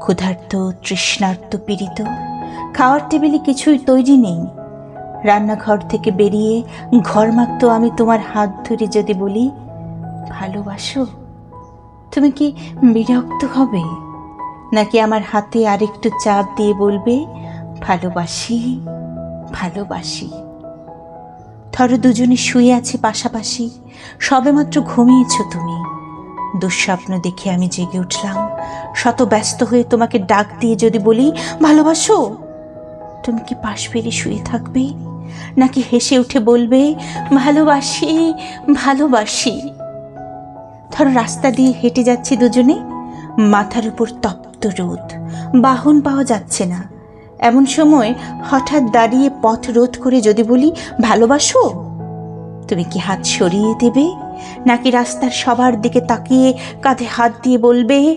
ক্ষুধার্ত, তৃষ্ণার্ত পীড়িত। খাওয়ার টেবিলে কিছুই তৈরি নেই। রান্নাঘর থেকে বেরিয়ে ঘর মাখতো আমি তোমার হাত ধরে যদি বলি, ভালোবাসো? তুমি কি বিরক্ত হবে? নাকি আমার হাতে আরেকটু চাপ দিয়ে বলবে, ভালোবাসি ভালোবাসি ধরো দুজনে শুয়ে আছে পাশাপাশি। সবেমাত্র ঘুমিয়েছ তুমি। দুঃস্বপ্ন দেখে আমি জেগে উঠলাম। শত ব্যস্ত হয়ে তোমাকে ডাক দিয়ে যদি বলি, ভালোবাসো? তুমি কি পাশ ফিরে শুয়ে থাকবে? নাকি হেসে উঠে বলবে, ভালোবাসি ভালোবাসি? ধরো রাস্তা দিয়ে হেঁটে যাচ্ছি দুজনে, মাথার উপর তপ্ত রোদ, বাহন পাওয়া যাচ্ছে না। এমন সময় হঠাৎ দাঁড়িয়ে পথ রোধ করে যদি বলি, ভালোবাসো? তুমি কি হাত সরিয়ে দেবে? নাকি রাস্তার সবার দিকে তাকিয়ে কাঁধে হাত দিয়ে বলবে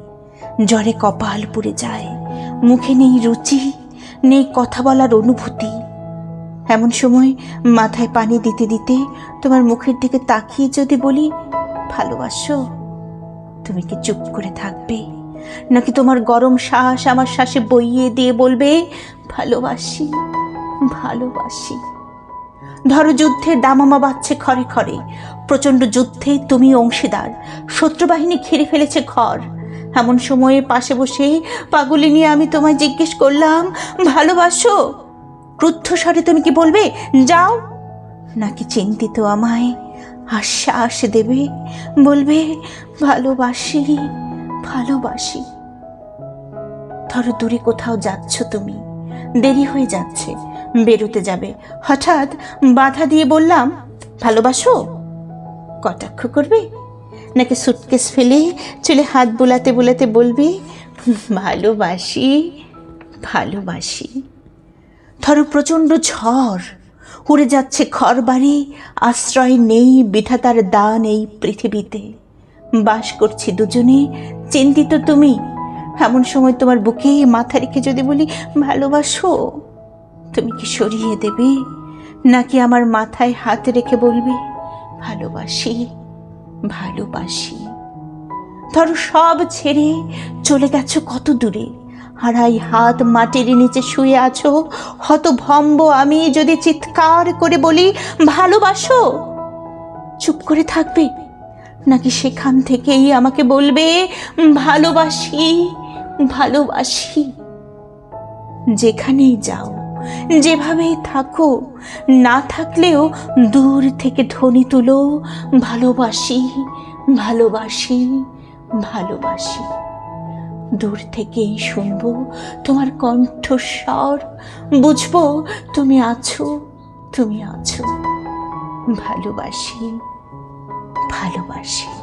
জ্বরে কপাল পুড়ে যায়। মুখে নেই রুচি, নেই কথা বলার অনুভূতি। এমন সময় মাথায় পানি দিতে দিতে তোমার মুখের দিকে তাকিয়ে যদি বলি, ভালোবাসো? তুমি কি চুপ করে থাকবে? নাকি তোমার গরম শ্বাস আমার শ্বাসে বইয়ে দিয়ে বলবে, ভালোবাসি ভালোবাসি? ধরো যুদ্ধের দামামা বাজছে খরে খরে প্রচণ্ড যুদ্ধে তুমি অংশীদার। শত্রুবাহিনী ঘিরে ফেলেছে ঘর। এমন সময়ে পাশে বসে পাগুলি নিয়ে আমি তোমায় জিজ্ঞেস করলাম, ভালোবাসো? ক্রুদ্ধ স্বরে তুমি কি বলবে? যাও। নাকি চিন্তিত আমায় আশ্বাস দেবে? বলবে, ভালোবাসি ভালোবাসি। ধরো দূরে কোথাও যাচ্ছ তুমি। দেরি হয়ে যাচ্ছে, বেরোতে যাবে। হঠাৎ বাধা দিয়ে বললাম, ভালোবাসো? কটাক্ষ করবে? নাকি সুটকেস ফেলে? চলে হাত বোলাতে বোলাতে বলবে, ভালোবাসি ভালোবাসি। ধরো প্রচণ্ড ঝড়, উড়ে যাচ্ছে ঘর বাড়ি আশ্রয় নেই, বিধাতার দান এই পৃথিবীতে। বাস করছি দুজনে, চিন্তিত তুমি, এমন সময় তোমার বুকে মাথা রেখে যদি বলি, ভালোবাসো? তুমি কি সরিয়ে দেবে? নাকি আমার মাথায় হাত রেখে বলবে, ভালোবাসি। ভালোবাসি। ধরো সব ছেড়ে চলে গেছো কত দূরে। হারাই হাত মাটির নিচে শুয়ে আছো। হতভম্ব আমি যদি চিৎকার করে বলি, ভালোবাসো? চুপ করে থাকবে? নাকি সেখান থেকেই আমাকে বলবে, ভালোবাসি ভালোবাসি। যেখানেই যাও। যেভাবেই থাকো না থাকলেও দূর থেকে ধ্বনি তুলো, ভালোবাসি ভালোবাসি ভালোবাসি। দূর থেকেই শুনব তোমার কণ্ঠস্বর, বুঝব তুমি আছো তুমি আছো। ভালোবাসি ভালোবাসি।